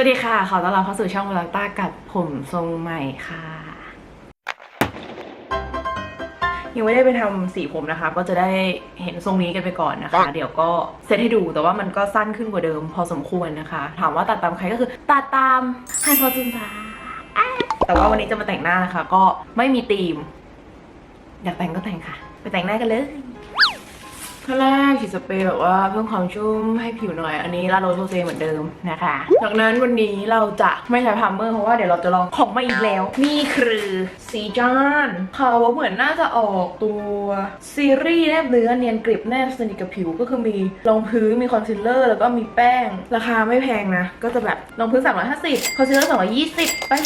วัสดีค่ะ ขอต้อนรับเข้าสู่ช่องวลังต้ากับผมทรงใหม่ค่ะ ยังไม่ได้ไปทำสีผมนะคะ ก็จะได้เห็นทรงนี้กันไปก่อนนะคะ เดี๋ยวก็เซตให้ดูแต่ว่ามันก็สั้นขึ้นกว่าเดิมพอสมควรนะคะ ถามว่าตัดตามใครก็คือตัดตามไฮพอจุนจ้าอะแต่ว่าวันนี้จะมาแต่งหน้านะคะ ก็ไม่มีธีม อยากแต่งก็แต่งค่ะ ไปแต่งหน้ากันเลย ขั้นแรกฉีดสเปรย์แบบว่าเพิ่มความชุ่มให้ผิวหน่อย อันนี้ลาโรโซเซเหมือนเดิมนะคะ จากนั้นวันนี้เราจะไม่ใช้พามเมอร์เพราะว่าเดี๋ยวเราจะลองของมาอีกแล้ว นี่คือสีจานเขาเหมือนน่าจะออกตัวซีรีส์แนบเนื้อเนียนกริบแนบสนิทกับผิวก็คือมีรองพื้นมีคอนซีลเลอร์แล้วก็มีแป้ง ราคาไม่แพงนะ ก็จะแบบรองพื้น 350 คอนซีลเลอร์ 220 แป้ง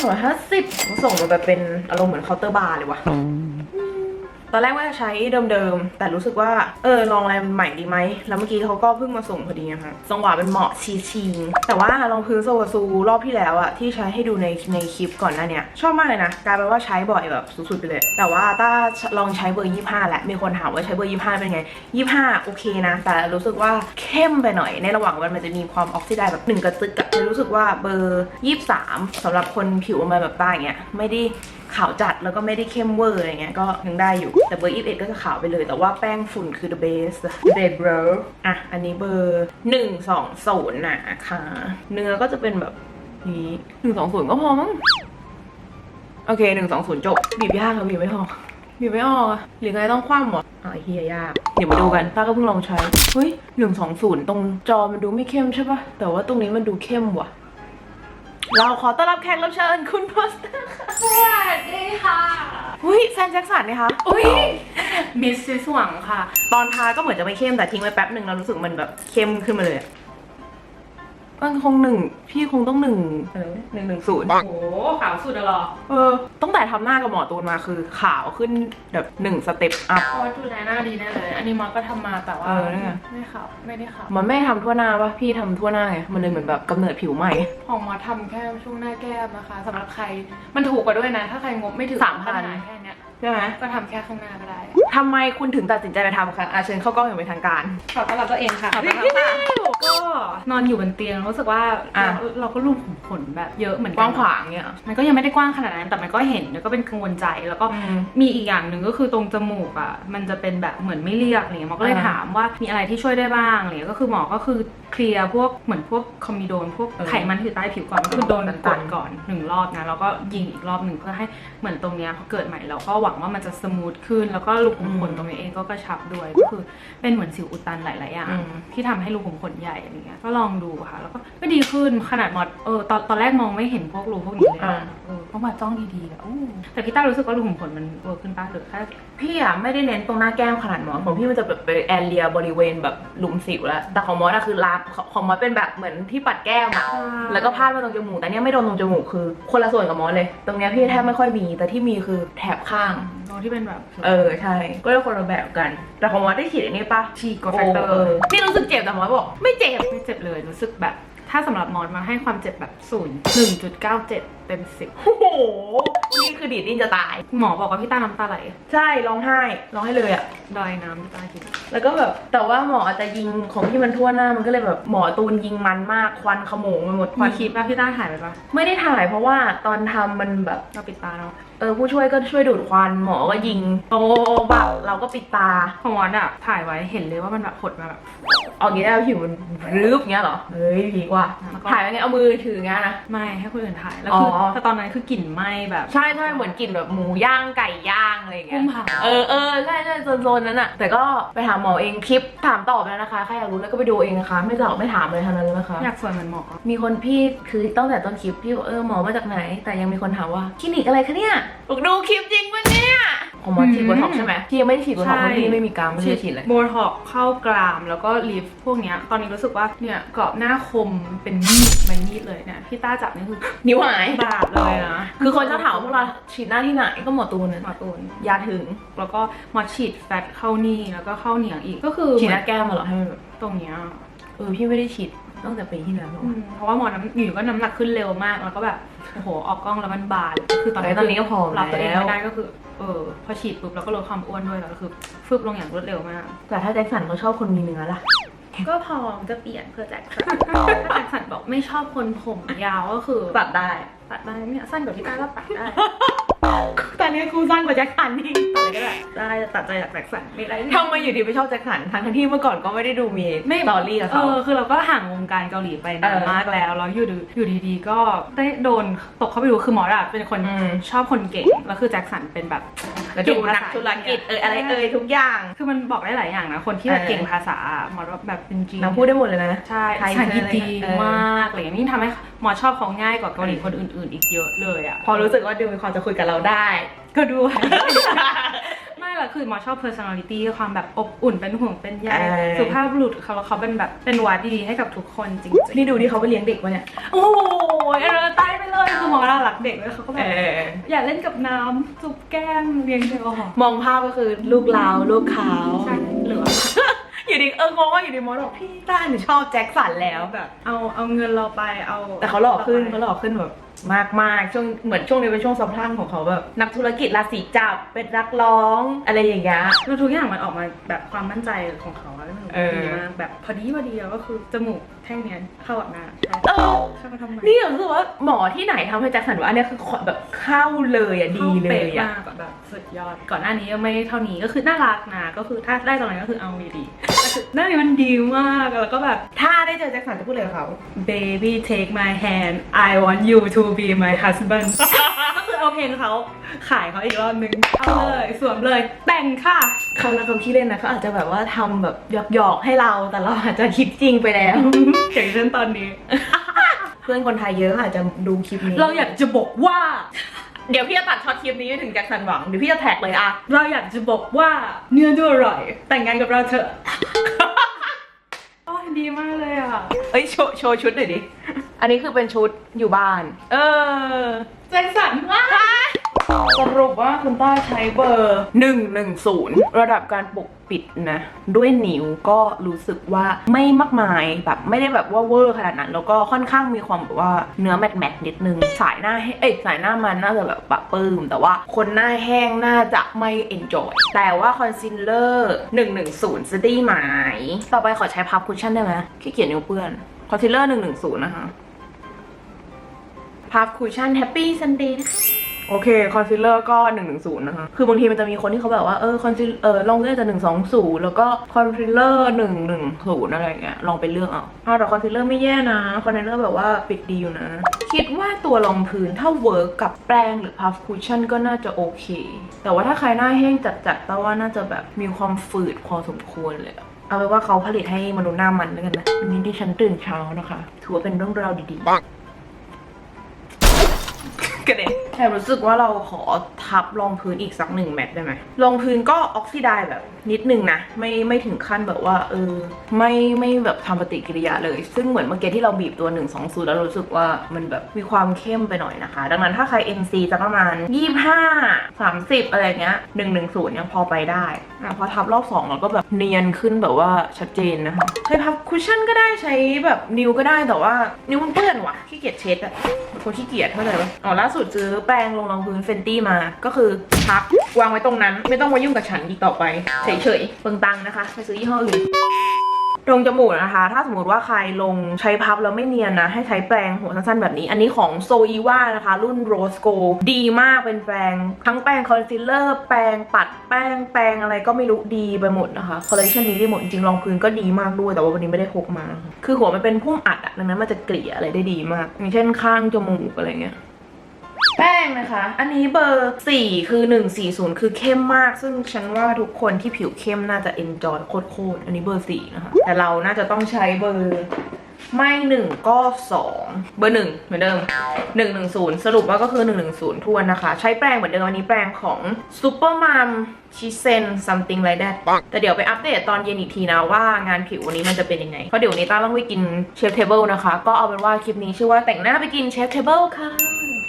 250ส่งมาแบบเป็นอารมณ์เหมือนเคาน์เตอร์บาร์เลยว่ะ ตอนแรกว่าจะใช้เดิมๆ แต่รู้สึกว่า เออ ลองอะไรใหม่ดีไหม แล้วเมื่อกี้เขาก็เพิ่งมาส่งพอดีนะคะจังหวะเป็นเหมาะชีชิง แต่ว่าลองพื้นโซวาซูรอบที่แล้วอะที่ใช้ให้ดูในในคลิปก่อนหน้าเนี้ยชอบมากเลยนะ กลายเป็นว่าใช้บ่อยแบบสุดๆไปเลย แต่ว่าต้าลองใช้เบอร์ 25 แหละ มีคนถามว่าใช้เบอร์ 25 เป็นไง 25 โอเคนะ แต่รู้สึกว่าเข้มไปหน่อย ในระหว่างวันมันจะมีความออกซิไดแบบหนึ่งกระตึกอะรู้สึกว่าเบอร์ 23สำหรับคนผิวออกมาแบบต้าอย่างเงี้ยไม่ได้ ขาวจัดแล้วก็ไม่ได้เข้มเวอร์อะไรเงี้ยก็ยังได้อยู่ แต่เบอร์21ก็จะขาวไปเลย แต่ว่าแป้งฝุ่นคือ the best the best bro อะ อันนี้เบอร์ 120นะคะ เนื้อก็จะเป็นแบบนี้120ก็พอมั้งโอเค120จบบีบยากอะบีบไม่ออกบีบไม่ออกหรือไงต้องคว่ำเหรออ่าเฮียยาก เดี๋ยวมาดูกันป้าก็เพิ่งลองใช้ เฮ้ย120ตรงจอมันดูไม่เข้มใช่ปะแต่ว่าตรงนี้มันดูเข้มว่ะ เราขอต้อนรับแขกรับเชิญคุณพอสเตอร์ค่ะสวัสดีค่ะอุ้ยแซนแจ็คสันนะคะ อุ้ยมิสซิสหวังค่ะ ตอนทาก็เหมือนจะไม่เข้มแต่ทิ้งไว้แป๊บหนึ่งแล้วรู้สึกมันแบบเข้มขึ้นมาเลยอะ มันคงหนึ่งพี่คงต้องหนึ่งอะไรวะหนึ่งหนึ่งศูนย์โอ้โหขาวสุดอะเหรอเออตั้งแต่ทำหน้ากับหมอตูนมาคือขาวขึ้นแบบหนึ่งสเต็ปอัพ เพราะว่าดูแลหน้าดีแน่เลย อันนี้มอสก็ทำมาแต่ว่าเออนั่นไง ไม่ขาวไม่ได้ขาวมันไม่ทำทั่วหน้าปะพี่ทำทั่วหน้าไงมันเลยเหมือนแบบกำเนิดผิวใหม่ ของมอสทำแค่ช่วงหน้าแก้มนะคะสำหรับใครมันถูกกว่าด้วยนะ ถ้าใครงบไม่ถึงสามพันปัญหแค่นี้ย ใช่ไหมก็ทำแค่ข้างหน้าก็ได้ทำไมคุณถึงตัดสินใจไปทำคะอาเชิญเข้ากล้องอย่างเป็นทางการ ขอต้อนรับตัวเองค่ะขอต้อนรับค่ะก็นอนอยู่บนเตียงรู้สึกว่าอะ เราเราก็รูปผมขนแบบเยอะเหมือนกกัว้างขวางเนี่ย มันก็ยังไม่ได้กว้างขนาดนั้นแต่มันก็เห็นแล้วก็เป็นกังวลใจแล้วก็อืมมีอีกอย่างหนึ่งก็คือตรงจมูกอะมันจะเป็นแบบเหมือนไม่เรียบอะไรเงี้ยหมอก็เลยอ่าถามว่ามีอะไรที่ช่วยได้บ้างอะไรเงี้ยก็คือหมอก็คือเคลียร์พวกเหมือนพวกคอมมิโดนพวกเออไขมันที่อยู่ใต้ผิวก่อนก็คือโดนตัตันดๆก่อนหนึ่งรอบนะแล้วก็ยิงอีกรอบหนึ่งเพื่อให้เหมือนตรงเนี้ยพอเกิดใหม่เราก็หวังว่ามันจะสมูทขึ้น แล้วก็รูขุมขนตรงนี้เองก็กระชับด้วยก็คือเป็นเหมือนสิวอุดตันหลายๆอย่างอืมที่ทำให้รูขุมขนใหญ่อะไรเงี้ยก็ลองดูค่ะ แล้วก็ก็ดีขึ้นขนาดหมอเออตอนตอนแรกมองไม่เห็นพวกรูพวกนี้เลยอ่าอะเออเพราะมาจ้องดีๆอะอู้แต่พี่ต้ารู้สึกว่ารูขุมขนมันเวิร์กขึ้นป้าหรือแค่ พี่อะไม่ได้เน้นตรงหน้าแก้มขนาดหมอของพี่มันจะแบบเป็นแอเรียบริเวณแบบหลุมสิวแล้ว แต่ของมอสอะคือลามของของมอสเป็นแบบเหมือนที่ปัดแก้มอะแล้วก็พาดมาตรงจมูก แต่เนี้ยไม่โดนตรงจมูกคือ คนละส่วนกับมอสเลย ตรงเนี้ยพี่แทบไม่ค่อยมี แต่ที่มีคือแถบข้าง ตรงที่เป็นแบบ เออใช่ ก็เลยคนละแบบกัน แต่ของมอสได้ฉีดอันนี้ปะฉีกกว่าโอ้แฟกเตอร์เออนี่รู้สึกเจ็บแต่หมอบอก ไม่เจ็บไม่เจ็บเลยรู้สึกแบบ ถ้าสำหรับมอนมาให้ความเจ็บแบบศูนย์หนึ่งจุดเก้าเจ็ดเต็มสิบโอ้โห นี่คือดีดดิ้นจะตาย หมอบอกว่าพี่ต้าน้ำตาไหลใช่ร้องไห้ร้องไห้เลยอะดอยน้ำพี่ต้ากิน แล้วก็แบบแต่ว่าหมออาจจะยิงของที่มันทั่วหน้ามันก็เลยแบบหมอตูนยิงมันมากควันขโมงไปหมดคมีวันคลิปป่ะพี่ต้าถ่ายไปปะไม่ได้ถ่ายเพราะว่าตอนทำมันแบบเราปิดตาเนาะเออผู้ช่วยก็ช่วยดูดควันหมอก็ยิงโตแบบเราก็ปิดตา ของมอนอะถ่ายไว้เห็นเลยว่ามันแบบหดมาแบบ เอางี้ได้ผิวมันรืบเงี้ยเหรอ เฮ้ยดีกว่า แล้วก็ ถ่ายไว้ไงเอามือถือเงี้ยนะ ไม่ให้คนอื่นถ่าย แล้วคือออแต่ตอนนั้นคือกลิ่นไหม้แบบใช่ใช่เหมือนกลิ่นแบบหมูย่างไก่ย่างอะไรอย่างเงี้ยกุ้งเผาเออเออใช่ใช่โซนๆนั้นอะแต่ก็ไปถามหมอเองคลิปถามตอบแล้วนะคะใครอยากรู้แล้วก็ไปดูเองนะคะ ไม่ตอบไม่ถามเลยทั้งนั้นเลยนะคะอยากสวยเหมือนหมอมีคนพี่คือตั้งแต่ต้นคลิปพี่บอกเออหมอมาจากไหน แต่ยังมีคนถามว่าคลินิกอะไรคะเนี่ยบอกดูคลิปจริงปะเนี่ย ของหมอฉีดโบท็อกซ์ใช่ไหมพี่ยังไม่ได้ฉีดโบท็อกซ์เพราะพี่ไม่มีกรามไม่ได้ฉีดเลยโบท็อกซ์เข้ากรามแล้วก็ลิฟต์พวกเนี้ยตอนนี้รู้สึกว่าเนี่ยกรอบหน้าคมเป็นมีดมันมีดเลยเนี่ยพี่ต้าจับนี่คือนิ้วหายบาดเลยนะคือคนชอบถามว่าพวกเราฉีดหน้าที่ไหนก็หมอตูนหมอตูนยาถึงแล้วก็มาฉีดแฟตเข้านี่แล้วก็เข้าเหนียงอีกก็คือฉีดหน้าแก้มมาเหรอให้มันแบบตรงเนี้ยเออพี่ไม่ได้ฉีด ตั้งแต่ปีที่แล้วหรออืมเพราะว่าหมอน้ำอยู่ก็น้ำหนักขึ้นเร็วมาก แล้วก็แบบโอ้โหออกกล้องแล้วมันบานคือตอนแต่ตอนนี้ก็ผอมรับตัวเองแล้ว ไม่ได้ก็คือ เออพอฉีดปุ๊บแล้วก็ลดความอ้วนด้วยแล้วก็คือฟึบลงอย่างรวดเร็วมาก แต่ถ้าแจ็คสันเขาชอบคนมีเนื้อล่ะ ก็พร้อมจะเปลี่ยนเพื่อแจ็คสันถ้าแจ็คสันบอกไม่ชอบคนผมยาวก็คือตัดได้ ตัดได้เนี่ยสั้นกว่าที่ป้าก็ตัดได้ ตอนนี้กูสั้นกว่าแจ็คสันนี่ตัดเลยก็ได้ได้แต่ตัดใจจากแจ็คสันไม่ได้ทำไมอยู่ดีไปชอบแจ็คสันทั้งที่เมื่อก่อนก็ไม่ได้ดูมีสตอรี่กับเอเขาอคือเราก็ห่างวงการเกาหลีไปนานเออมากแล้วแล้วอยู่ดีอยู่ดีๆก็ได้โดนตกเข้าไปดูคือหมออะเป็นคนอืม ชอบคนเก่งแล้วคือแจ็คสันเป็นแบบ แล้วดูนักธุรกิจเอออะไรเอ่ยทุกอย่าง คือมันบอกได้หลายอย่างนะ คนที่แบบเออ เก่งภาษาหมอว่าแบบเป็นจีนนางพูดได้หมดเลยนะ ใช่ไทยภาษาอังกฤษเธออะไรดีเออ มากอะไรอย่างนี้ทำให้หมอชอบเขาง่ายกว่าเกาหลีคนอื่น ๆ อีกเยอะเลยอะ พอรู้สึกว่าดูมีความจะคุยกับเราได้ ก็ด้วย ไม่หรอกคือหมอชอบ personality ความแบบอบอุ่นเป็นห่วงเป็นใยเออ สุภาพบุรุษเขาเขาเป็นแบบเป็นวัดดีๆให้กับทุกคนจริงๆ นี่ดูที่เขาไปเลี้ยงเด็กวะเนี่ยโอ้ยเออตายไปเลยคือหมอเรารักเด็กเลยเขาก็แบเอบออย่าเล่นกับน้ำจุบแก้มเลี้ยงเด็กอ๋อมองภาพก็คือลูกเราลูกเขาใช่เหลือ อยู่ดีเอองงว่าอยู่ดีมอสบอกพี่ต้าหนูชอบแจ็คสันแล้วแบบ เอาเอาเงินเราไปเอาแต่เขาหล่อขึ้นไปเขาหล่อขึ้นแบบมากมากๆช่วงเหมือนช่วงนี้เป็นช่วงสะพรั่งของเขาแบบนักธุรกิจราศีจับเป็นนักร้องอะไรอย่างเงี้ยคือทุกอย่างมันออกมาแบบความมั่นใจของเขาอะมันเออดีมากแบบพอดีพอดีแล้วก็คือจมูก แท่งเนี้ยเข้ากับหน้าใช่เออเข้ามาทำไมนี่รู้สึกว่าหมอที่ไหนทำให้แจ็คสันว่าอันเนี้ยคือแบบเข้าเลยอะดีเลยข้าอะป๊มากแบบ สุดยอด ก่อนหน้านี้ยังไม่เท่านี้ก็คือน่ารักนะก็คือถ้าได้ตรงนั้นก็คือเอาดีๆแต่คือหน้านี้มันดีมากแล้วก็แบบถ้าได้เจอแจ็คสันจะพูดอะไรกับเขา baby take my hand I want you to be my husband ก็คือเอาเพลงเขาขายเขาอีกรอบนึงเอาเลยสวมเลยแต่งค่ะเขาแล้วเขาขี้เล่นนะเขาอาจจะแบบว่าทำแบบหยอกๆให้เราแต่เราอาจจะคิดจริงไปแล้วอย่างเช่นตอนนี้ เพื่อนคนไทยเยอะอาจจะดูคลิปนี้ เราอยากจะบอกว่า เดี๋ยวพี่จะตัดช็อตคลิปนี้ไปถึงแจ็คสันหวังเดี๋ยวพี่จะแท็กเลยอะเราอยากจะบอกว่าเนื้อดูอร่อย แต่งงานกับเราเถอะโอ้ยดีมากเลยอะเอ้ยโชว์โชว์ชุดหน่อยดิ อันนี้คือเป็นชุดอยู่บ้าน เออแจ็คสันมาก สรุปว่าคุณต้าใช้เบอร์ 110 ระดับการปกปิดนะ ด้วยนิ้วก็รู้สึกว่าไม่มากมายแบบไม่ได้แบบว่าเวอร์ขนาดนั้น แล้วก็ค่อนข้างมีความแบบว่าเนื้อแมทแมทนิดนึง สายหน้าให้เอ้ยสายหน้ามันน่าจะแบบปะปื้ม แต่ว่าคนหน้าแห้งน่าจะไม่เอนจอยแต่ว่าคอนซีลเลอร์110จะได้ไหมต่อไปขอใช้พับคุชชั่นได้ไหมขี้เกียจนิ้วเปื้อนคอนซีลเลอร์110 นะคะพับคุชชั่นแฮปปี้ซันเดย์นะคะ โอเค คอนซีลเลอร์ก็110นะคะ คือบางทีมันจะมีคนที่เขาแบบว่า เออ คอนซีลเออลองเลือกจาก120แล้วก็คอนซีลเลอร์110อะไรอย่างเงี้ย ลองไปเลือกเอาเอาแต่คอนซีลเลอร์ไม่แย่นะ คอนซีลเลอร์แบบว่าปิดดีอยู่นะ คิดว่าตัวรองพื้นถ้าเวิร์กกับแปรงหรือพัฟคุชชั่นก็น่าจะโอเค แต่ว่าถ้าใครหน้าแห้งจัดๆแต่ว่าน่าจะแบบมีความฝืดพอสมควรเลยอะเอาไว้ว่าเขาผลิตให้มนุษย์หน้ามันแล้วกันนะวันนี้ที่ฉันตื่นเช้านะคะ ถือว่าเป็นเรื่องราวดีๆกระเด็นแต่รู้สึกว่าเราขอทับรองพื้นอีกสักหนึ่งแมตต์ได้ไหมรองพื้นก็ออกซิไดแบบนิดนึงนะ ไม่ไม่ถึงขั้นแบบว่า เออ ไม่ไม่แบบทำปฏิกิริยาเลย ซึ่งเหมือนเมื่อกี้ที่เราบีบตัว1 2 0แล้วรู้สึกว่ามันแบบมีความเข้มไปหน่อยนะคะ ดังนั้นถ้าใคร MC จะประมาณ 25 30 อะไรเงี้ย110ยังพอไปได้อะพอทับรอบ2เราก็แบบเนียนขึ้นแบบว่าชัดเจนนะคะใช้พับคุชชั่นก็ได้ใช้แบบนิ้วก็ได้แต่ว่านิ้วมันเปื้อนว่ะขี้เกียจเช็ดอะคนขี้เกียจเท่าไหร่วะอ๋อล่าสุดซื้อแปรงลงรองพื้นเฟนตี้มา ก็คือพับวางไว้ตรงนั้น ไม่ต้องมายุ่งกับฉันอีกต่อไป เฉยๆเปลืองตังนะคะ ไปซื้อยี่ห้ออื่นตรงจมูกนะคะ ถ้าสมมติว่าใครลงใช้พับแล้วไม่เนียนนะ ให้ใช้แปรงหัวสั้นๆแบบนี้ อันนี้ของโซอีว่านะคะ รุ่นโรสโกดีมากเป็นแปรงทั้งแปรงคอนซีลเลอร์แปรงปัดแป้งแปรงอะไรก็ไม่รู้ดีไปหมดนะคะคอลเลคชันนี้ได้หมดจริงๆรองพื้นก็ดีมากด้วย แต่ว่าวันนี้ไม่ได้พกมา คือหัวมันเป็นพุ่มอัดอะดังนั้นมันจะเกลี่ยอะไรได้ดีมาก อย่างเช่นข้างจมูกอะไรเงี้ย แป้งนะคะ อันนี้เบอร์ 4 คือ 140 คือเข้มมาก ซึ่งฉันว่าทุกคนที่ผิวเข้มน่าจะเอนจอยโคตรๆ อันนี้เบอร์ 4 นะคะ แต่เราน่าจะต้องใช้เบอร์ไม่หนึ่งก็สองเบอร์หนึ่งเหมือนเดิมหนึ่งหนึ่งศูนย์สรุปว่าก็คือหนึ่งหนึ่งศูนย์ทวนนะคะ ใช้แปรงเหมือนเดิมอันนี้แปรงของ Super Mom ชิเซน something like that แต่เดี๋ยวไปอัปเดตตอนเย็นอีกทีนะว่างานผิววันนี้มันจะเป็นยังไง เพราะเดี๋ยววันนี้ต้าต้องไปกินเชฟเทเบิลนะคะ ก็เอาเป็นว่าคลิปนี้ชื่อว่าแต่งหน้าไปกินเชฟเทเบิลค่ะ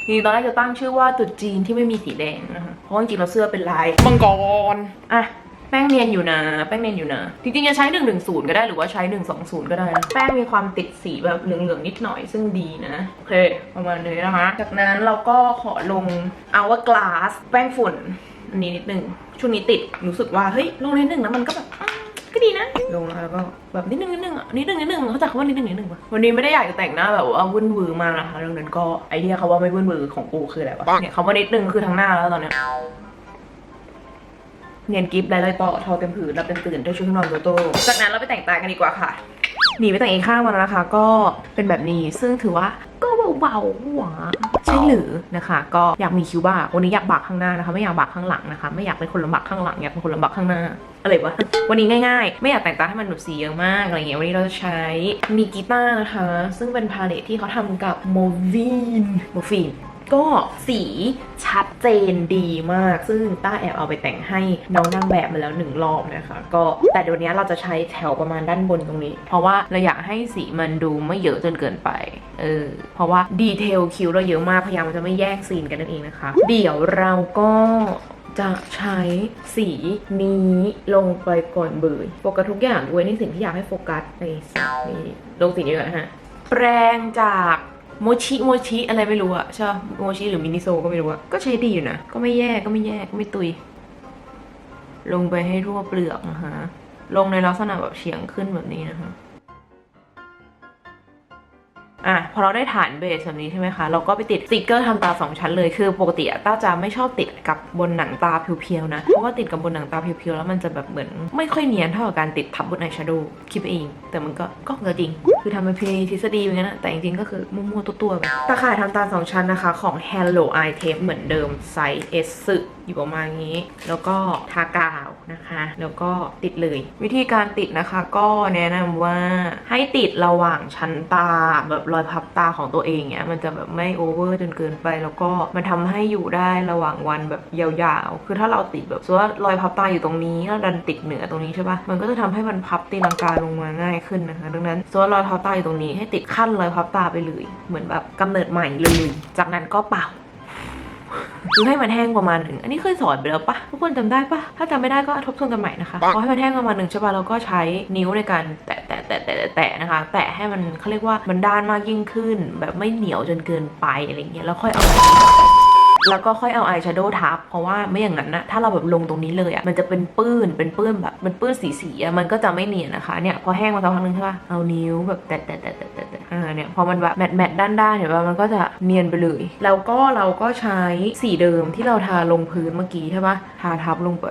จริงๆตอนแรกจะตั้งชื่อว่าตรุดจีนที่ไม่มีสีแดงนะคะเพราะว่าจริงๆเราเสื้อเป็นลายมังกรอะแป้งเนียนอยู่นะ แป้งเนียนอยู่นะ จริงๆ จะใช้ 110 ก็ได้หรือว่าใช้ 120 ก็ได้นะแป้งมีความติดสีแบบเหลืองๆ นิดหน่อยซึ่งดีนะ โอเค ประมาณนี้นะคะ จากนั้นเราก็ขอลง Hourglass แป้งฝุ่นอันนี้นิดนึงช่วงนี้ติดรู้สึกว่า เฮ้ย ลงนิดนึงนะมันก็แบบอ้าวก็ ดีนะ ลงแล้วก็แบบนิดนึงนิดนึงอะนิดนึงนิดนึงเขาใจะคำว่านิดนึงนิดนึงปะวันนี้ไม่ได้อยากจะแต่งหน้าแบบว่าวุ่นวือมากนะคะดังนั้นก็ไอเดียเขาว่าไม่วุ่นวือของกูคืออะไรวะเนี่ยคำว่านิดนึงคือทั้งหน้าแล้วตอนเนี้ยเนียนกิฟต์ลายลายต่อทอเต็มผืนรับเต็มตื่นด้วยชุดนอนโตโต้จากนั้นเราไปแต่งตากันดีกว่าค่ะหนีไปแต่งอีกข้างมาแล้วนะคะ ก็เป็นแบบนี้ซึ่งถือว่า ก็เบาๆหัวใช่หรือนะคะ ก็อยากมีคิ้วบ้างวันนี้อยากบักข้างหน้านะคะ ไม่อยากบักข้างหลังนะคะ ไม่อยากเป็นคนลำบากข้างหลังอยากเป็นคนลำบากข้างหน้าอะไรวะวันนี้ง่ายๆ ไม่อยากแต่งตาให้มันแบบสีเยอะมากอะไรเงี้ยวันนี้เราจะใช้มีกีตาร์นะคะ ซึ่งเป็นพาเลทที่เขาทำกับโมวีนโมฟีน ก็สีชัดเจนดีมาก ซึ่งต้าแอบเอาไปแต่งให้น้องนางแบบมาแล้วหนึ่งรอบนะคะ ก็แต่เดี๋ยวนี้เราจะใช้แถวประมาณด้านบนตรงนี้ เพราะว่าเราอยากให้สีมันดูไม่เยอะจนเกินไป เออ เพราะว่าดีเทลคิ้วเราเยอะมาก พยายามจะไม่แยกซีนกันนั่นเองนะคะ เดี๋ยวเราก็จะใช้สีนี้ลงไปก่อนเบยโฟกัสทุกอย่างด้วยนี่สิ่งที่อยากให้โฟกัสในสีนี้ลงสีนี้ก่อนนะฮะ แปรงจาก โมชิโมชิอะไรไม่รู้อะใช่ปะโมชิหรือมินิโซก็ไม่รู้อะก็ใช้ดีอยู่นะ ก็ไม่แย่ก็ไม่แย่ก็ไม่ตุย ลงไปให้ทั่วเปลือกนะคะ ลงในลักษณะแบบเฉียงขึ้นแบบนี้นะคะอะพอเราได้ฐานเบสแบบนี้ใช่ไหมคะ เราก็ไปติดสติกเกอร์ทำตาสองชั้นเลยคือปกติอะต้าจะไม่ชอบติดกับบนหนังตาเพียวๆนะ เพราะว่าติดกับบนหนังตาเพียวๆแล้วมันจะแบบเหมือนไม่ค่อยเนียนเท่ากับการติดทับบนอายแชโดว์คิดเอง แต่มันก็ก็จริง คือทำเป็นเพลงทฤษฎีอย่างนั้นอะแต่จริงๆก็คือมั่วๆตัวๆไปตาข่ายทำตาสองชั้นนะคะ ของ Hello Eye Tape เหมือนเดิมไซส์ S อยู่ประมาณนี้ แล้วก็ทากาวนะคะ แล้วก็ติดเลย วิธีการติดนะคะก็แนะนำว่าให้ติดระหว่างชั้นตาแบบรอยพับตาของตัวเองเนี่ยมันจะแบบไม่โอเวอร์จนเกินไป แล้วก็มันทำให้อยู่ได้ระหว่างวันแบบยาวๆ คือถ้าเราติดแบบสมมติว่ารอยพับตาอยู่ตรงนี้แล้วดันติดเหนือตรงนี้ใช่ปะมันก็จะทำให้มันพับตีลังกาลงมาง่ายขึ้นนะคะ ดังนั้นสมมติว่ารอยพับตาอยู่ตรงนี้ให้ติดขั้นรอยพับตาไปเลย เหมือนแบบกำเนิดใหม่เลย จากนั้นก็เป่าคือให้มันแห้งประมาณหนึ่ง อันนี้เคยสอนไปแล้วปะทุกคนจำได้ปะถ้าจำไม่ได้ก็ทบทวนกันใหม่นะคะพอให้มันแห้งประมาณหนึ่งใช่ปะเราก็ใช้นิ้วในการแตะแตะแตะแตะแตะแตะนะคะ แตะให้มันเขาเรียกว่ามันด้านมากยิ่งขึ้น แบบไม่เหนียวจนเกินไปอะไรเงี้ย แล้วค่อยเอา แล้วก็ค่อยเอาอายแชโดว์ทับเพราะว่าไม่อย่างนั้นนะถ้าเราแบบลงตรงนี้เลยอะ่ะมันจะเป็นปื้นเป็นปื้นแบบเป็นปื้นสีสีๆอะมันก็จะไม่เนียนนะคะเนี่ยพอแห้งมาสักพักนึงใช่ปะเอานิ้วแบบแตะแตะแตะแตะแตะอ่าเนี่ยพอมันแบบแมทแมทด้านด้านๆเนี่ยมันก็จะเนียนไปเลย แล้วก็เราก็ใช้สีเดิมที่เราทาลงพื้นเมื่อกี้ใช่ปะทาทับลงไป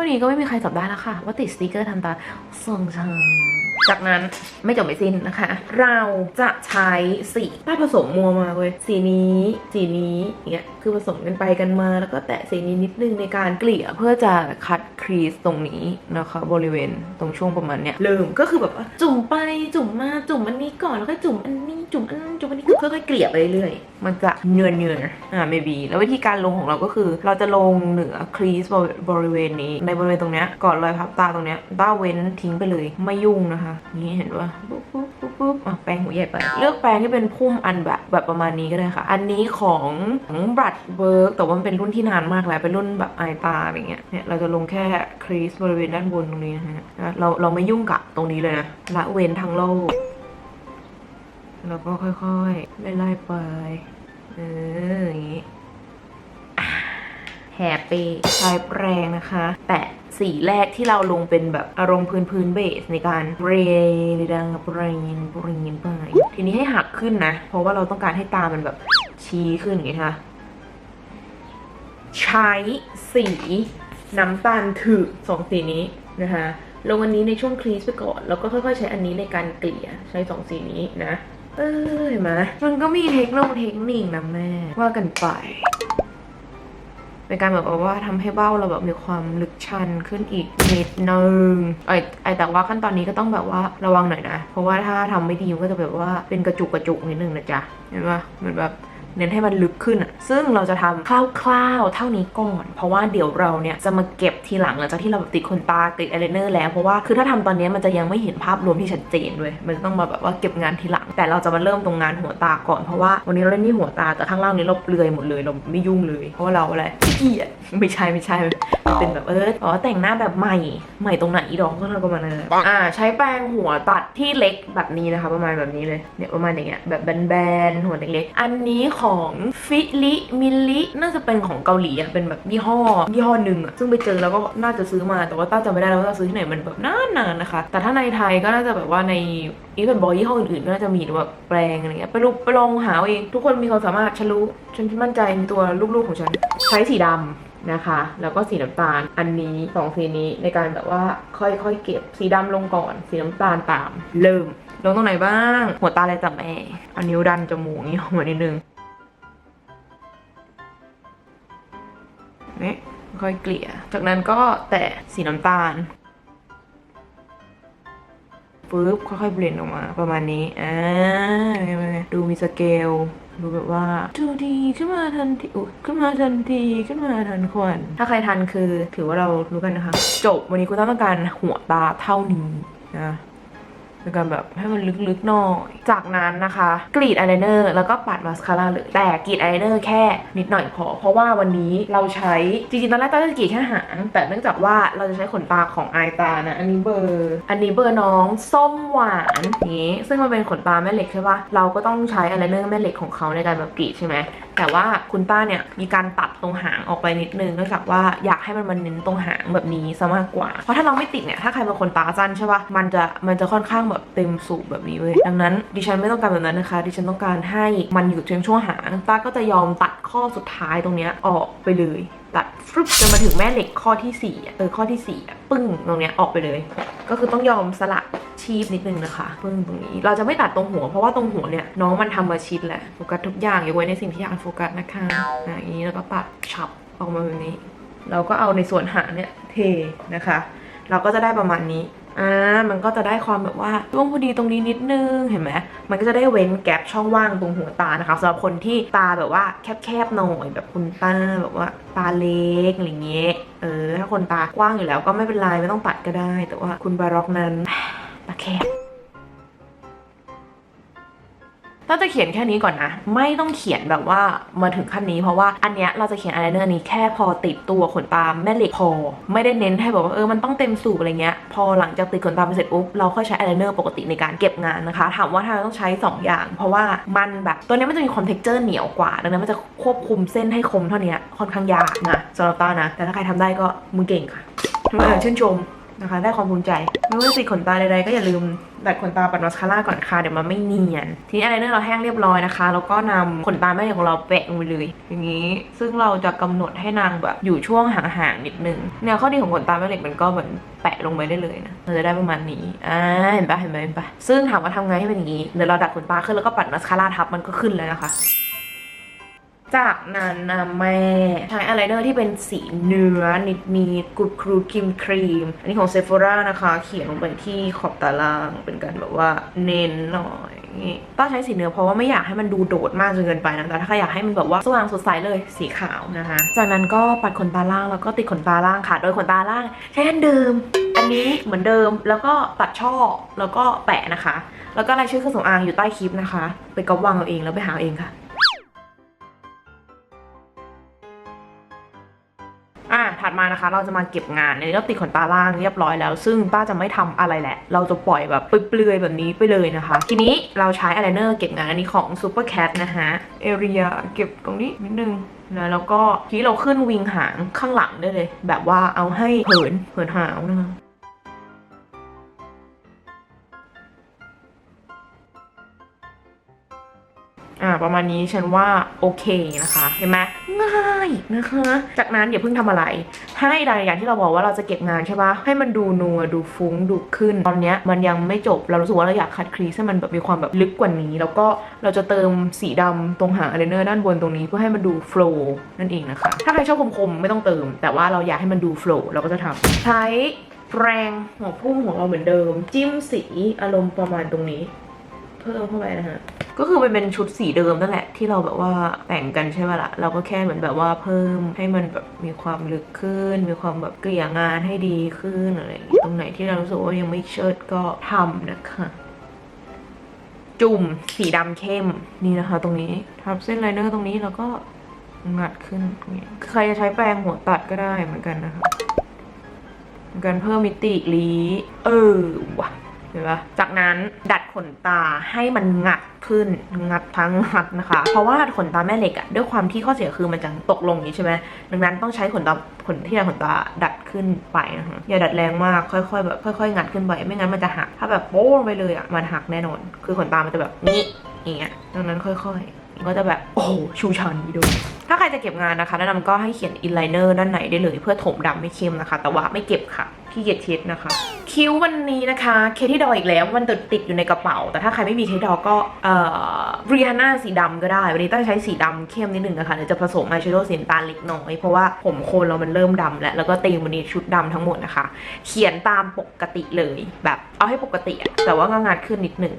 ท่านี้ก็ไม่มีใครจับได้แล้วค่ะ ว่าติดสติกเกอร์ทำตาทรงชางจากนั้นไม่จบไม่สิ้นนะคะ เราจะใช้สีได้ผสมมัวมาเว้ยสีนี้สีนี้อย่างเงี้ยคือผสมกันไปกันมา แล้วก็แตะสีนี้นิดนึงในการเกลี่ยเพื่อจะคัดครีสตรงนี้นะคะ บริเวณตรงช่วงประมาณเนี้ยเริ่มก็คือแบบจุ่มไปจุ่มมาจุ่มอันนี้ก่อนแล้วก็จุ่มอันนี้จุ่มอันนั้นจุ่มอันนี้คือค่อยๆเกลี่ยไปเรื่อยๆมันจะเนือนเนือนๆอ่า maybe แล้ววิธีการลงของเราก็คือ เราจะลงเหนือครีสบริเวณนี้ในบริเวณตรงเนี้ยก่อนรอยพับตาตรงเนี้ยต้าเว้นทิ้งไปเลยไม่ยุ่งนะคะ นี่เห็นว่าปุ๊บปุ๊บปุ๊บปุ๊บอะแปรงหัวใหญ่ไป เลือกแปรงที่เป็นพุ่มอันแบบแบบประมาณนี้ก็ได้ค่ะ อันนี้ของของบัตเวิร์กแต่ว่ามันเป็นรุ่นที่นานมากแล้วเป็นรุ่นแบบไอตาอะไรเงี้ยเนี่ยเราจะลงแค่ครีสบริเวณด้านบนตรงนี้นะฮะนะเราเราไม่ยุ่งกับตรงนี้เลยนะละเว้นทางโลกแล้วก็ค่อยๆไล่ๆไปเอออย่างนี้ แฮปปี้ใช้แปรงนะคะแตะสีแรกที่เราลงเป็นแบบอารมณ์พื้นพื้นเบสในการเรดังเรนเรนไปทีนี้ให้หักขึ้นนะ เพราะว่าเราต้องการให้ตามันแบบชี้ขึ้นอย่างคะใช้สีน้ำตาลถึกสองสีนี้นะคะลงอันนี้ในช่วงครีสไปก่อน แล้วก็ค่อยๆ ใช้อันนี้ในการเกลี่ยใช้สองสีนี้นะ เออเห็นไหมมันก็มีเทคโนโลยีเทคนิคนะแม่ ว่ากันไป เป็นการแบบว่าทำให้เบ้าเราแบบมีความลึกชันขึ้นอีกนิดนึงไอไอแต่ว่าขั้นตอนนี้ก็ต้องแบบว่าระวังหน่อยนะ เพราะว่าถ้าทำไม่ดีมันก็จะแบบว่าเป็นกระจุกกระจุกนิดนึงนะจ๊ะเห็นปะเหมือนแบบ เน้นให้มันลึกขึ้นอะซึ่งเราจะทำคร่าวๆเท่านี้ก่อน เพราะว่าเดี๋ยวเราเนี่ยจะมาเก็บทีหลังหลังจากที่เราแบบติดขนตาติดอายไลเนอร์แล้ว เพราะว่าคือถ้าทำตอนนี้มันจะยังไม่เห็นภาพรวมที่ชัดเจนด้วย มันจะต้องมาแบบว่าเก็บงานทีหลัง แต่เราจะมาเริ่มตรงงานหัวตาก่อนเพราะว่าวันนี้เราเล่นที่หัวตาแต่ข้างล่างนี้เราเปลือยหมดเลยเราไม่ยุ่งเลย เพราะว่าเราอะไรเกียดไม่ใช่ไม่ใช่ เป็นแบบเอออ๋อแต่งหน้าแบบใหม่ใหม่ตรงไหนอีดองก็ทำประมาณนั้นนะอ่าใช้แปรงหัวตัดที่เล็กแบบนี้นะคะ ประมาณแบบนี้เลยเนี่ยประมาณอย่างเงี้ยแบบแบนๆหัวเล็กๆอันนี้ของฟิลิมิลิน่าจะเป็นของเกาหลีอะเป็นแบบยี่ห้อยี่ห้อหนึ่งอะซึ่งไปเจอแล้วก็น่าจะซื้อมาแต่ว่าต้าจำไม่ได้แล้วว่าต้าซื้อที่ไหนมันแบบนานๆนะคะ แต่ถ้าในไทยก็น่าจะแบบว่าในอีเวนบอยยี่ห้ออื่นๆก็น่าจะมีแบบแปรงอะไรเงี้ยไปรูไปลองหาเอาเอง ทุกคนมีความสามารถฉันรู้ฉันมั่นใจในตัวลูกๆของฉัน ใช้สีดำ นะคะ แล้วก็สีน้ำตาลอันนี้สองสีนี้ในการแบบว่าค่อยๆเก็บสีดำลงก่อน สีน้ำตาลตาม เริ่ม ลงตรงไหนบ้าง หัวตาอะไรจับแม่เอานิ้วดันจมูกนี่ออกมานิดนึงนี่ค่อยเกลี่ย จากนั้นก็แตะสีน้ำตาลปึ๊บค่อยๆเบลนออกมาประมาณนี้อ่าดูมีสเกล ดูแบบว่าดูดีขึ้นมาทันทีอุ๊ยขึ้นมาทันทีขึ้นมาทันควันถ้าใครทันคือถือว่าเรารู้กันนะคะ จบวันนี้คุณต้องการหัวตาเท่านี้นะ ในการแบบให้มันลึกๆหน่อย จากนั้นนะคะ กรีดอายไลเนอร์แล้วก็ปัดมาสคาร่าเลยแต่กรีดอายไลเนอร์แค่นิดหน่อยพอ เพราะว่าวันนี้เราใช้ จริงๆ ตอนแรกต้าจะกรีดแค่หาง แต่เนื่องจากว่าเราจะใช้ขนตาของอายตานะ อันนี้เบอร์ อันนี้เบอร์น้องส้มหวานนี้ ซึ่งมันเป็นขนตาแม่เหล็กใช่ปะเราก็ต้องใช้อายไลเนอร์แม่เหล็กของเขาในการแบบกรีดใช่ไหมแต่ว่าคุณต้าเนี่ยมีการตัดตรงหางออกไปนิดนึงเนื่องจากว่าอยากให้มันมันเน้นตรงหางแบบนี้ซะมากกว่า เพราะถ้าเราไม่ติดเนี่ยถ้าใครเป็นคนตาสั้นใช่ปะมันจะมันจะค่อนข้างแบบเต็มสูบแบบนี้เว้ยดังนั้นดิฉันไม่ต้องการแบบนั้นนะคะ ดิฉันต้องการให้มันอยู่เพียงช่วงหางตาก็จะยอมตัดข้อสุดท้ายตรงเนี้ยออกไปเลยตัดฟึบจนมาถึงแม่เหล็กข้อที่สี่เออข้อที่สี่ปึ้งตรงเนี้ยออกไปเลย ก็คือต้องยอมสละชีพนิดนึงนะคะปึ้งตรงนี้ เราจะไม่ตัดตรงหัวเพราะว่าตรงหัวเนี่ยน้องมันทำมาชิดแหละโฟกัสทุกอย่างอย่าไว้ในสิ่งที่อยากโฟกัสนะคะออย่างนี้แล้วก็ปัดฉับออกมาแบบนี้ เราก็เอาในส่วนหางเนี่ยเทนะคะ เราก็จะได้ประมาณนี้ อ่ามันก็จะได้ความแบบว่าร่วงพอดีตรงนี้นิดนึงเห็นไหมมันก็จะได้เว้นแกลบช่องว่างตรงหัวตานะคะสำหรับคนที่ตาแบบว่าแคบๆหน่อยแบบคุณตาแบบว่าตาเล็กอะไรเงี้ยเออถ้าคนตากว้างอยู่แล้วก็ไม่เป็นไรไม่ต้องตัดก็ได้ แต่ว่าคุณบาร็อกนั้นตาแคบ ต้าจะเขียนแค่นี้ก่อนนะ ไม่ต้องเขียนแบบว่ามาถึงขั้นนี้เพราะว่าอันเนี้ยเราจะเขียนอายไลเนอร์นี้แค่พอติดตัวขนตาแม่เหล็กพอ ไม่ได้เน้นให้แบบว่าเออมันต้องเต็มสูบอะไรเงี้ย พอหลังจากติดขนตาไปเสร็จปุ๊บเราค่อยใช้อายไลเนอร์ปกติในการเก็บงานนะคะถามว่าทำไมต้องใช้ 2 อย่าง เพราะว่ามันแบบตัวเนี้ยมันจะมีความเท็กเจอร์เหนียวกว่าดังนั้นมันจะควบคุมเส้นให้คมเท่านี้ค่อนข้างยากนะสำหรับต้านะ แต่ถ้าใครทำได้ก็มือเก่งค่ะเออชื่นชม นะคะ ได้ความภูมิใจ ไม่ว่าจะติดขนตาใดๆก็อย่าลืมดัดขนตาปัดมาสคาร่าก่อนค่ะ เดี๋ยวมันไม่เนียน ทีนี้อะไรเนอร์เราแห้งเรียบร้อยนะคะ แล้วก็นำขนตาแม่เหล็กของเราแปะลงไปเลย อย่างนี้ ซึ่งเราจะกำหนดให้นางแบบอยู่ช่วงห่างๆนิดนึงเนี่ยข้อดีของขนตาแม่เหล็กมันก็เหมือนแปะลงไปได้เลยนะเราจะได้ประมาณนี้ อ่า เห็นปะเห็นปะเห็นปะซึ่งถามว่าทำไงให้เป็นอย่างนี้ เดี๋ยวเราดัดขนตาขึ้นแล้วก็ปัดมาสคาร่าทับมันก็ขึ้นแล้วนะคะ จากนั้นนะแม่ใช้อายไลเนอร์ที่เป็นสีเนื้อนิดมีกรุดครูครีมครีม อันนี้ของเซฟ h o รานะคะ เขียนลงไปที่ขอบตาล่าง เป็นการแบบว่าเน้นหน่อยต้องใช้สีเนื้อเพราะว่าไม่อยากให้มันดูโดดมากจนเกินไปนะแต่ถ้าใครอยากให้มันแบบว่าสว่างสดใสเลยสีขาวนะคะ จากนั้นก็ปัดขนตาล่างแล้วก็ติดขนตาล่างค่ะ โดยขนตาล่างใช้อันเดิม อันนี้เหมือนเดิมแล้วก็ตัดช่อแล้วก็แปะนะคะ แล้วก็รายชื่อเครื่องสำอางอยู่ใต้คลิปนะคะ ไปก๊อปวางเอาเองแล้วไปหาเอาเองค่ะ ถัดมานะคะ เราจะมาเก็บงานอันนี้เราติดขนตาล่างเรียบร้อยแล้ว ซึ่งป้าจะไม่ทำอะไรแหละ เราจะปล่อยแบบเปลือยแบบนี้ไปเลยนะคะ ทีนี้เราใช้อายไลเนอร์เก็บงานอันนี้ของ Super Cat นะคะเอเรียเก็บตรงนี้นิดนึงนะแล้วก็ทีเราขึ้นวิงหางข้างหลังได้เลย แบบว่าเอาให้เหินเหินหาวนะคะ อ่าประมาณนี้ฉันว่าโอเคนะคะเห็นไหมง่ายนะคะจากนั้นอย่าเพิ่งทำอะไร ให้ใดอย่างที่เราบอกว่าเราจะเก็บงานใช่ปะให้มันดูนัวดูฟุ้งดูขึ้น ตอนเนี้ยมันยังไม่จบเรารู้สึกว่าเราอยากคัดครีสให้มันแบบมีความแบบลึกกว่านี้ แล้วก็เราจะเติมสีดำตรงหางอายไลเนอร์ด้านบนตรงนี้เพื่อให้มันดูโฟล์นั่นเองนะคะถ้าใครชอบคมๆไม่ต้องเติม แต่ว่าเราอยากให้มันดูโฟล์เราก็จะทำใช้แปรงหัวพุ่งของเราเหมือนเดิม จิ้มสีอารมณ์ประมาณตรงนี้ เพิ่มเข้าไปนะฮะก็คือมันเป็นชุดสีเดิมนั่นแหละที่เราแบบว่าแต่งกันใช่ไหมล่ะเราก็แค่เหมือนแบบว่าเพิ่มให้มันแบบมีความลึกขึ้น มีความแบบเกลี่ยงานให้ดีขึ้นอะไรอย่างงี้ตรงไหนที่เรารู้สึกว่ายังไม่เชิดก็ทำนะคะจุ่มสีดำเข้มนี่นะคะ ตรงนี้ทับเส้นไลเนอร์ตรงนี้แล้วก็งัดขึ้นอย่างเงี้ยใครจะใช้แปรงหัวตัดก็ได้เหมือนกันนะคะกันเพิ่มมิติลีเออว่ะ เห็นปะจากนั้นดัดขนตาให้มันงัดขึ้นงัดทั้งงัดนะคะ เพราะว่าขนตาแม่เหล็กอะด้วยความที่ข้อเสียคือมันจะตกลงอย่างนี้ใช่ไหมดังนั้นต้องใช้ขนตาขนที่ดัดขนตาดัดขึ้นไปนะคะอย่าดัดแรงมากค่อยๆแบบค่อย ๆ งัดขึ้นไปไม่งั้นมันจะหักถ้าแบบโป้งไปเลยอะมันหักแน่นอน คือขนตามันจะแบบนี้อย่างเงี้ยดังนั้นค่อย ๆ ก็จะแบบโอ้โหชูชันดีด้วยถ้าใครจะเก็บงานนะคะแนะนำก็ให้เขียนอินไลเนอร์ด้านไหนได้เลย เพื่อถมดำไม่เข้มนะคะ แต่ว่าไม่เก็บค่ะที่เกียจเช็ดนะคะ คิ้ววันนี้นะคะเคที่ดออีกแล้วมันติดติดอยู่ในกระเป๋า แต่ถ้าใครไม่มีเคที่ดอก็เอ่อบริฮาน่าสีดำก็ได้ วันนี้ต้องใช้สีดำเข้มนิดนึงนะคะเดี๋ยวจะผสมอายแชโดว์สีน้ำตาลเล็กน้อยเพราะว่าผมโคนเรามันเริ่มดำแล้วแล้วก็ตีมวันนี้ชุดดำทั้งหมดนะคะ เขียนตามปกติเลยแบบเอาให้ปกติแต่ว่างานขึ้นนิดหนึ่ง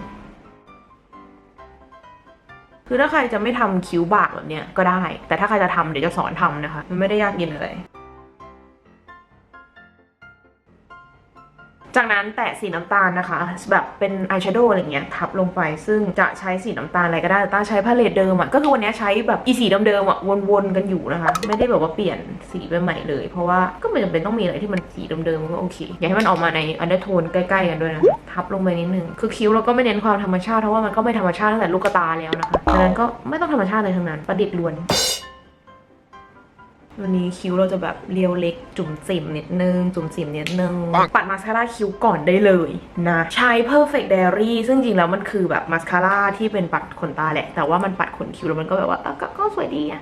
คือถ้าใครจะไม่ทำคิ้วบากแบบเนี้ยก็ได้ แต่ถ้าใครจะทำเดี๋ยวจะสอนทำนะคะ มันไม่ได้ยากเย็นอะไร จากนั้นแตะสีน้ำตาลนะคะ แบบเป็นอายแชโดว์อะไรเงี้ยทับลงไปซึ่งจะใช้สีน้ำตาลอะไรก็ได้แต่ต้าใช้พาเลตเดิมอะ่ะก็คือวันนี้ใช้แบบอีสีเดิมๆอะ่ะวนๆกันอยู่นะคะ ไม่ได้แบบว่าเปลี่ยนสีไปใหม่เลย เพราะว่าก็ไม่จำเป็นต้องมีอะไรที่มันสีเดิมๆก็โอเคอยากให้มันออกมาในอันเดอร์โทนใกล้ๆกันด้วยนะทับลงไปนิดนึงคือคิ้วเราก็ไม่เน้นความธรรมชาติเพราะว่ามันก็ไม่ธรรมชาติตั้งแต่ลูกตาแล้วนะคะดังนั้นก็ไม่ต้องธรรมชาติเลยทั้งนั้นประดิษฐ์ล้วน วันนี้คิ้วเราจะแบบเรียวเล็กจุ่มจิ่มนิดนึง จุ่มจิ่มนิดนึง ปัดมาสคาร่าคิ้วก่อนได้เลยนะ ใช้ Perfect Diary ซึ่งจริงแล้วมันคือแบบมาสคาร่าที่เป็นปัดขนตาแหละ แต่ว่ามันปัดขนคิ้วแล้วมันก็แบบว่าเออก็ก็สวยดีอะ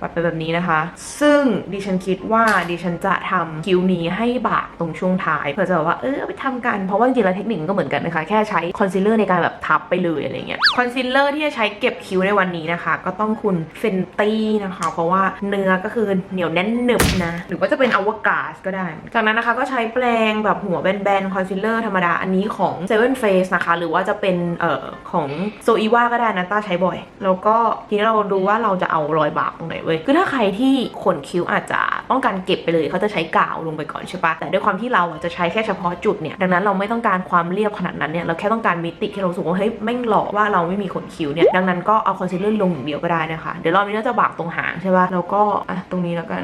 ปัดไปแบบนี้นะคะ ซึ่งดิฉันคิดว่าดิฉันจะทำคิ้วนี้ให้บากตรงช่วงท้ายเพื่อจะแบบว่าเออเอาไปทำกัน เพราะว่าจริงๆแล้วเทคนิคก็เหมือนกันนะคะ แค่ใช้คอนซีลเลอร์ในการแบบทับไปเลยอะไรเงี้ยคอนซีลเลอร์ที่จะใช้เก็บคิ้วในวันนี้นะคะ ก็ต้องคุณเฟนตี้นะคะ เพราะว่าเนื้อก็คือเหนียวแน่นหนึบนะ หรือว่าจะเป็นอวกาศก็ได้ จากนั้นนะคะก็ใช้แปรงแบบหัวแบนๆคอนซีลเลอร์ธรรมดาอันนี้ของ Seven Face นะคะ หรือว่าจะเป็นเอ่อของโซอีวาก็ได้นะต้าใช้บ่อย แล้วก็ทีนี้เราดูว่าเราจะเอารอยบากตรงไหนเว้ยคือถ้าใครที่ขนคิ้วอาจจะต้องการเก็บไปเลยเขาจะใช้กาวลงไปก่อนใช่ปะแต่ด้วยความที่เราอะจะใช้แค่เฉพาะจุดเนี่ยดังนั้นเราไม่ต้องการความเรียบขนาดนั้นเนี่ยเราแค่ต้องการมิติที่เราสูงว่าเฮ้ยแม่งหลอกว่าเราไม่มีขนคิ้วเนี่ยดังนั้นก็เอาคอนซีลเลอร์ลงอย่างเดียวก็ได้นะคะ เดี๋ยวรอบนี้น่าจะบากตรงหางใช่ปะแล้วก็อะตรงนี้แล้วกัน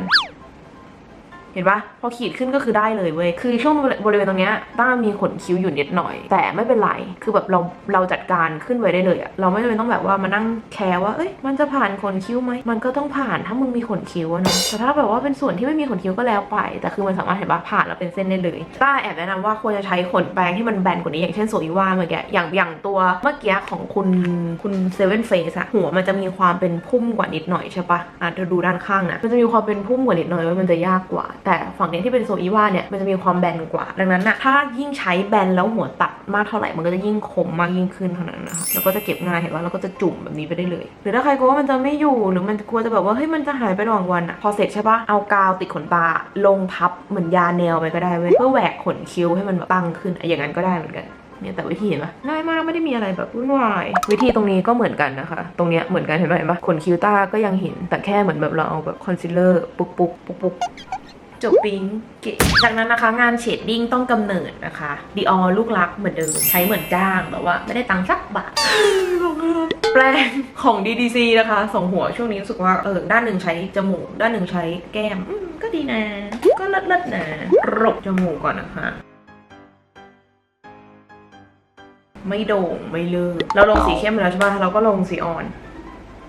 เห็นปะพอขีดขึ้นก็คือได้เลยเว้ยคือช่วงบริเวณตรงเนี้ยต้ามีขนคิ้วอยู่นิดหน่อย แต่ไม่เป็นไรคือแบบเราเราจัดการขึ้นไว้ได้เลยอะเราไม่จำเป็นต้องแบบว่ามานั่งแคร์ว่าเอ้ยมันจะผ่านขนคิ้วไหมมันก็ต้องผ่านถ้ามึงมีขนคิ้วนะแต่ถ้าแบบว่าเป็นส่วนที่ไม่มีขนคิ้วก็แล้วไป แต่คือมันสามารถเห็นว่าผ่านแล้วเป็นเส้นได้เลยต้าแอบแนะนำว่าควรจะใช้ขนแปรงที่มันแบนกว่านี้อย่างเช่นโซอีว่าเมื่อกี้อย่างอย่างตัวเมื่อกี้ของคุณคุณเซเว่นเฟสอะหัวมันจะมีความเป็นพุ่มกว่านิดหน่อยใช่ปะอะเธอดูด้านข้างนะมันจะมีความเป็นพุ่มกว่านิดหน่อยว้ยมันจะยากกว่าแต่ฝั่งเนี้ยที่เป็นโซอีว่าเนี่ยมันจะมีความแบนกว่า ดังนั้นนะถ้ายิ่งใช้แบนแล้วหัวตัดมากเท่าไหร่มันก็จะยิ่งคมมากยิ่งขึ้นเท่านั้นนะคะแล้วก็จะเก็บง่ายเห็นว่าเราก็จะจุ่มแบบนี้ไปได้เลย หรือถ้าใครกลัวว่ามันจะไม่อยู่หรือมันกลัวจะแบบว่าเฮ้ยมันจะหายไประหว่างวันอะพอเสร็จใช่ปะเอากาวติดขนตาลงทับเหมือนยาแนวไปก็ได้เว้ยเพื่อแหวกขนคิ้วให้มันแบบตั้งขึ้นอย่างนั้นก็ได้เหมือนกันเนี่ยแต่วิธีเห็นปะง่ายมากไม่ได้มีอะไรแบบวุ่นวายวิธีตรงนี้ก็เหมือนกันนะคะ ตรงเนี้ยเหมือนกันเห็นปะเห็นปะขนคิ้วตาก็ยังเห็นแต่แค่เหมือนแบบเราเอาแบบคอนซีลเลอร์ ปุกปุกปุกปุก จบปิ๊งเก๋จากนั้นนะคะงานเชดดิ้งต้องกำเนิดนะคะดีออลูกรักเหมือนเดิมใช้เหมือนจ้างแต่ว่าไม่ได้ตังค์สักบาทแปลงของ DDC นะคะสองหัวช่วงนี้รู้สึกว่าเออด้านหนึ่งใช้จมูก ด้านหนึ่งใช้แก้มมก็ดีนะ ก็เลิศๆนะรบจมูกก่อนนะคะไม่โด่งไม่เลิกเราลงสีเข้มไปแล้วใช่ป่ะเราก็ลงสีอ่อน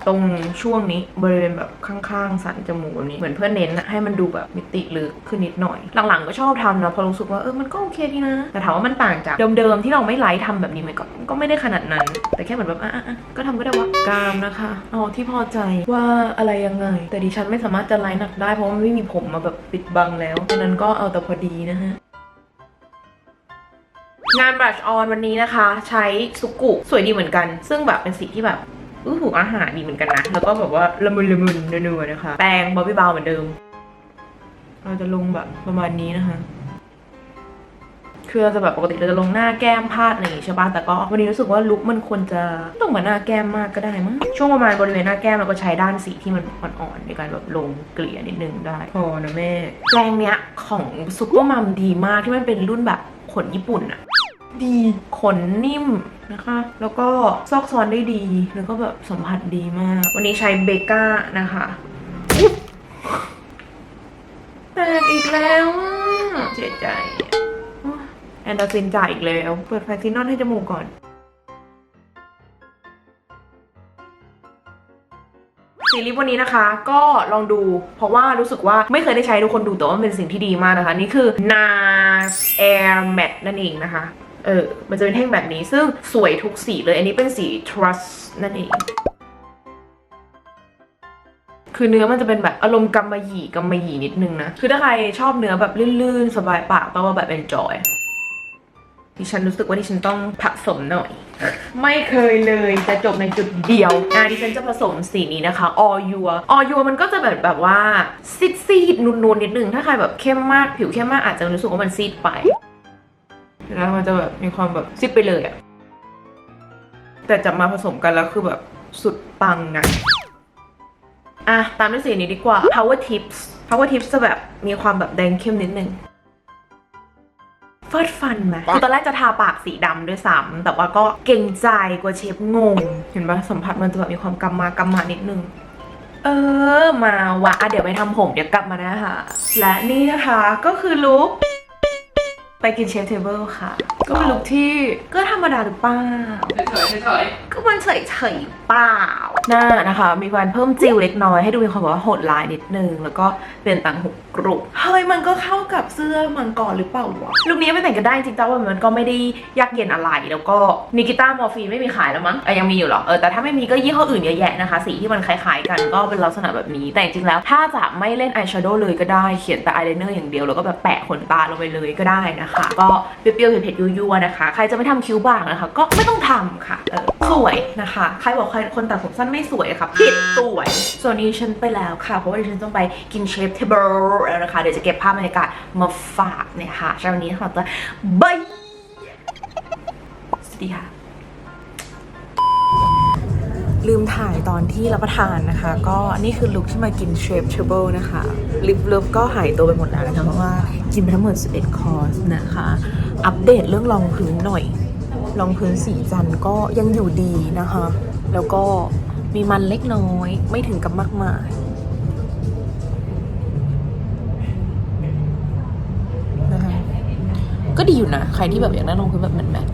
ตรงช่วงนี้บริเวณแบบข้างๆ สันจมูกแบบนี้ เหมือนเพื่อนเน้นอะให้มันดูแบบมิติลึกขึ้นนิดหน่อย หลังๆก็ชอบทำนะเพอรู้สึกว่าเออมันก็โอเคดีนะ แต่ถามว่ามันต่างจากเดิมๆที่เราไม่ไลฟ์ทำแบบนี้ไหมก็ก็ไม่ได้ขนาดนั้น แต่แค่เหมือนแบบอะก็ทำก็ได้วะกามนะคะเอาที่พอใจว่าอะไรยังไง แต่ดิฉันไม่สามารถจะไลฟ์หนักได้เพราะว่าไม่มีผมมาแบบปิดบังแล้วฉะนั้นก็เอาแต่พอดีนะฮะงานบรัชออนวันนี้นะคะ ใช้สุกุสวยดีเหมือนกัน ซึ่งแบบเป็นสีที่แบบ อื้อหูอาหารดีเหมือนกันนะ แล้วก็แบบว่าละมุนละมุนนัวๆนะคะ แปรงบอบบี้บาวเหมือนเดิม เราจะลงแบบประมาณนี้นะคะ คือเราจะแบบปกติเราจะลงหน้าแก้มพาดอะไรอย่างงี้ใช่ป่ะ แต่ก็วันนี้รู้สึกว่าลุคมันควรจะไม่ต้องเหมือนหน้าแก้มมากก็ได้มั้ง ช่วงประมาณบริเวณหน้าแก้มเราก็ใช้ด้านสีที่มันอ่อนๆในการแบบลงเกลี่ยนิดนึงได้ พอนะแม่ แปรงเนี้ยของซุปเปอร์มัมดีมากที่มันเป็นรุ่นแบบขนญี่ปุ่นอะดีขนนิ่ม นะคะ แล้วก็ซอกซอนได้ดี แล้วก็แบบสัมผัสดีมาก วันนี้ใช้เบก้านะคะแตกอีกแล้วเสียใจแอนดาซินจ่ายอีกแล้ว เปิดไฟซินอนให้จมูกก่อนซีรีส์วันนี้นะคะ ก็ลองดูเพราะว่ารู้สึกว่าไม่เคยได้ใช้ทุกคนดูแต่ว่ามันเป็นสิ่งที่ดีมากนะคะ นี่คือ NARS Air Matte นั่นเองนะคะ เออ มันจะเป็นแท่งแบบนี้ ซึ่งสวยทุกสีเลย อันนี้เป็นสี Trust นั่นเอง คือเนื้อมันจะเป็นแบบอารมณ์กำมะหยี่กำมะหยี่นิดนึงนะ คือถ้าใครชอบเนื้อแบบลื่นๆ สบายปากแปลว่าแบบ enjoy ดิฉันรู้สึกว่าดิฉันต้องผสมหน่อย ไม่เคยเลยจะจบในจุดเดียวอะดิฉันจะผสมสีนี้นะคะ all your all your มันก็จะแบบแบบว่าซีดซีดๆนูนๆนิดนึง ถ้าใครแบบเข้มมากผิวเข้มมากอาจจะรู้สึกว่ามันซีดไป แล้วมันจะแบบมีความแบบซีดไปเลยอะแต่จับมาผสมกันแล้วคือแบบสุดปังนะอะ ตามด้วยสีนี้ดีกว่า power tips power tips จะแบบมีความแบบแดงเข้มนิดนึงฟาดฟันไหมคือตอนแรกจะทาปากสีดำด้วยซ้ำแต่ว่าก็เก่งใจกลัวเชฟงง เห็นปะสัมผัสมันจะแบบมีความกำมากำมานิดนึง เออ มาวะอะเดี๋ยวไปทำผมเดี๋ยวกลับมานะคะ และนี่นะคะก็คือลุค ไปกินเชฟเทเบิลค่ะ ก็เป็นลุคที่ก็ธรรมดาหรือเปล่าก็มันเฉยเฉยๆเปล่า หน้านะคะ มีการเพิ่มจิวเล็กน้อยให้ดูมีความแบบว่าโหดลายนิดนึง แล้วก็เป็นต่างหุกกรุบเฮ้ยมันก็เข้ากับเสื้อมังกรหรือเปล่าวะลุคนี้ไม่แต่งกันได้จริงๆแต่ว่ามันก็ไม่ได้ยากเย็นอะไร แล้วก็นิกิต้ามอร์ฟีนไม่มีขายแล้วมั้งเออยังมีอยู่เหรอเออแต่ถ้าไม่มีก็ยี่ห้ออื่นเยอะแยะนะคะสีที่มันคล้ายๆกันก็เป็นลักษณะแบบนี้แต่จริงๆแล้ว ถ้าจะไม่เล่นอายแชโดว์เลยก็ได้เขียนแต่อายไลเนอร์อย่างเดียวแล้วก็แบบแปะขนตาลงไปเลยก็ได้นะคะ ก็เปรี้ยวๆเผ็ดๆยั่วๆนะคะ ใครจะไม่ทำคิ้วบางนะคะ ก็ไม่ต้องทำค่ะเออสวยนะคะ ใครบอกใครคนตัดผมสั้นไม่สวยค่ะผิดสวย ส่วนนี้ฉันไปแล้วค่ะ เพราะว่าดิฉันต้องไปกินเชฟเทเบิลแล้วนะคะ เดี๋ยวจะเก็บภาพบรรยากาศมาฝากเนี่ยค่ะเช้านี้ค่ะตัวบายสวัสดีค่ะ ลืมถ่ายตอนที่รับประทานนะคะ ก็นี่คือลุคที่มากินเชฟเทเบิลนะคะลิปเลิฟก็หายตัวไปหมดแล้วนะคะเพราะว่ากินไปทั้งหมด 11 คอร์สนะคะ อัปเดตเรื่องรองพื้นหน่อยรองพื้นสีจันก็ยังอยู่ดีนะคะ แล้วก็มีมันเล็กน้อยไม่ถึงกับมากมายนะคะก็ดีอยู่นะ ใครที่แบบอยากได้รองพื้นแบบแมท